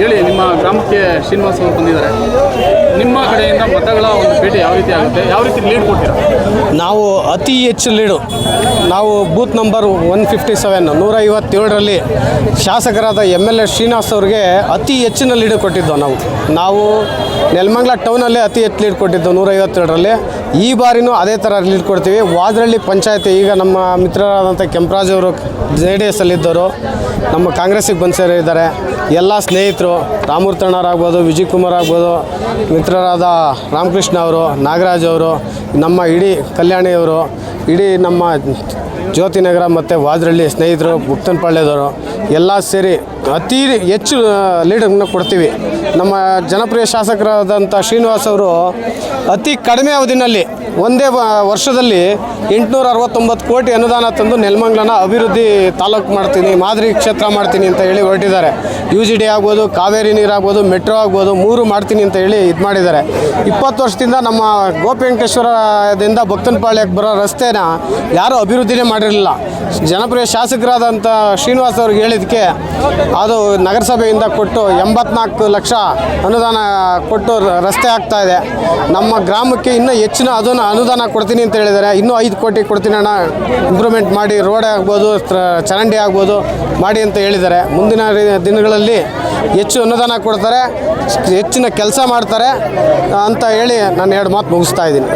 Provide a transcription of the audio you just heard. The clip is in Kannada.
ಹೇಳಿ, ನಿಮ್ಮ ಗ್ರಾಮಕ್ಕೆ ಶ್ರೀನಿವಾಸ್ ಅವರು ಬಂದಿದ್ದಾರೆ. ನಿಮ್ಮ ಕಡೆಯಿಂದ ಮತಗಳ ಒಂದು ಭೇಟಿ ಯಾವ ರೀತಿ ಆಗುತ್ತೆ? ಯಾವ ರೀತಿ ಲೀಡ್ ಕೊಡ್ತೀರಾ? ನಾವು ಅತಿ ಹೆಚ್ಚು ಲೀಡು ನಾವು booth number one fifty seven ನೂರ ಐವತ್ತೇಳರಲ್ಲಿ ಶಾಸಕರಾದ ಎಂ ಎಲ್ ಎ ಶ್ರೀನಿವಾಸ್ ಅವ್ರಿಗೆ ಅತಿ ಹೆಚ್ಚಿನ ಲೀಡು ಕೊಟ್ಟಿದ್ದು ನಾವು. ನಾವು ನೆಲಮಂಗ್ಲ ಟೌನಲ್ಲೇ ಅತಿ ಹೆಚ್ಚು ಲೀಡ್ ಕೊಟ್ಟಿದ್ದು ನೂರ ಐವತ್ತೇಳರಲ್ಲಿ ಈ ಬಾರಿನೂ ಅದೇ ಥರ ಲೀಡ್ ಕೊಡ್ತೀವಿ. ವಾದ್ರಳ್ಳಿ ಪಂಚಾಯತಿ, ಈಗ ನಮ್ಮ ಮಿತ್ರರಾದಂಥ ಕೆಂಪರಾಜ್ ಅವರು ಜೆ ಡಿ ಎಸ್ ಅಲ್ಲಿದ್ದವರು. ನಮ್ಮ ಕಾಂಗ್ರೆಸ್ಸಿಗೆ ಬಂದು ಸೇರಿದ್ದಾರೆ. ಎಲ್ಲ ಸ್ನೇಹಿತರು ರಾಮೂರ್ತಣ್ಣವ್ರಾಗ್ಬೋದು ವಿಜಯ್ ಕುಮಾರ್ ಆಗ್ಬೋದು, ಮಿತ್ರರಾದ ರಾಮಕೃಷ್ಣ ಅವರು, ನಾಗರಾಜ್ ಅವರು, ನಮ್ಮ ಇಡೀ ಕಲ್ಯಾಣಿಯವರು ಇಡೀ ನಮ್ಮ ಜ್ಯೋತಿನಗರ ಮತ್ತು ವಾದ್ರಳ್ಳಿ ಸ್ನೇಹಿತರು ಮುಕ್ತನಪಾಳ್ಯದವರು ಎಲ್ಲ ಸೇರಿ ಅತಿ ಹೆಚ್ಚು ಲೀಡರ್ನ ಕೊಡ್ತೀವಿ. ನಮ್ಮ ಜನಪ್ರಿಯ ಶಾಸಕರಾದಂಥ ಶ್ರೀನಿವಾಸ್ ಅವರು ಅತಿ ಕಡಿಮೆ ಅವಧಿನಲ್ಲಿ ಒಂದೇ ವರ್ಷದಲ್ಲಿ ಎಂಟುನೂರ ಅರವತ್ತೊಂಬತ್ತು ಕೋಟಿ ಅನುದಾನ ತಂದು ನೆಲಮಂಗ್ಲನ ಅಭಿವೃದ್ಧಿ ತಾಲೂಕು ಮಾಡ್ತೀನಿ, ಮಾದರಿ ಕ್ಷೇತ್ರ ಮಾಡ್ತೀನಿ ಅಂತ ಹೇಳಿ ಹೊರಟಿದ್ದಾರೆ. ಯು ಜಿ ಡಿ ಆಗ್ಬೋದು, ಕಾವೇರಿ ನೀರಾಗ್ಬೋದು ಮೆಟ್ರೋ ಆಗ್ಬೋದು, ಮೂರು ಮಾಡ್ತೀನಿ ಅಂತ ಹೇಳಿ ಇದು ಮಾಡಿದ್ದಾರೆ. ಇಪ್ಪತ್ತು ವರ್ಷದಿಂದ ನಮ್ಮ ಗೋಪಿವೆಂಕಟೇಶ್ವರದಿಂದ ಭಕ್ತನಪಾಳ್ಯಕ್ಕೆ ಬರೋ ರಸ್ತೆನ ಯಾರೂ ಅಭಿವೃದ್ಧಿನೇ ಮಾಡಿರಲಿಲ್ಲ. ಜನಪ್ರಿಯ ಶಾಸಕರಾದಂಥ ಶ್ರೀನಿವಾಸ್ ಅವ್ರಿಗೆ ಹೇಳಿದ್ದಕ್ಕೆ ಅದು ನಗರಸಭೆಯಿಂದ ಕೊಟ್ಟು ಎಂಬತ್ನಾಲ್ಕು ಲಕ್ಷ ಅನುದಾನ ಕೊಟ್ಟು ರಸ್ತೆ ಆಗ್ತಾ ಇದೆ. ನಮ್ಮ ಗ್ರಾಮಕ್ಕೆ ಇನ್ನೂ ಹೆಚ್ಚಿನ ಅದನ್ನು ಅನುದಾನ ಕೊಡ್ತೀನಿ ಅಂತ ಹೇಳಿದ್ದಾರೆ. ಇನ್ನೂ ಐದು ಕೋಟಿ ಕೊಡ್ತೀನಿ ಅಣ್ಣ. ಇಂಪ್ರೂವ್ಮೆಂಟ್ ಮಾಡಿ ರೋಡ್ ಆಗ್ಬೋದು ಚರಂಡಿ ಆಗ್ಬೋದು ಮಾಡಿ ಅಂತ ಹೇಳಿದ್ದಾರೆ. ಮುಂದಿನ ದಿನಗಳಲ್ಲಿ ಹೆಚ್ಚು ಅನುದಾನ ಕೊಡ್ತಾರೆ, ಹೆಚ್ಚಿನ ಕೆಲಸ ಮಾಡ್ತಾರೆ ಅಂತ ಹೇಳಿ ನಾನು ಎರಡು ಮಾತು ಮುಗಿಸ್ತಾ ಇದ್ದೀನಿ.